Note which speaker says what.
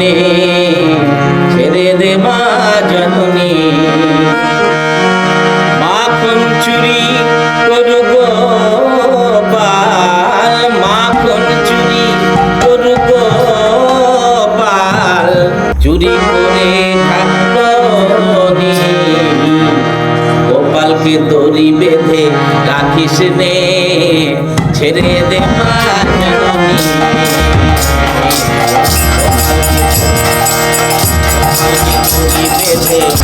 Speaker 1: নে ছেড়ে দে মা জননী। মাখন চুরি করু গো পাল, মাখন চুরি করু পাল। চুরি করে গোপালকে দড়ি বেঁধে রাখিস নে, ছেড়ে দে মা Yeah.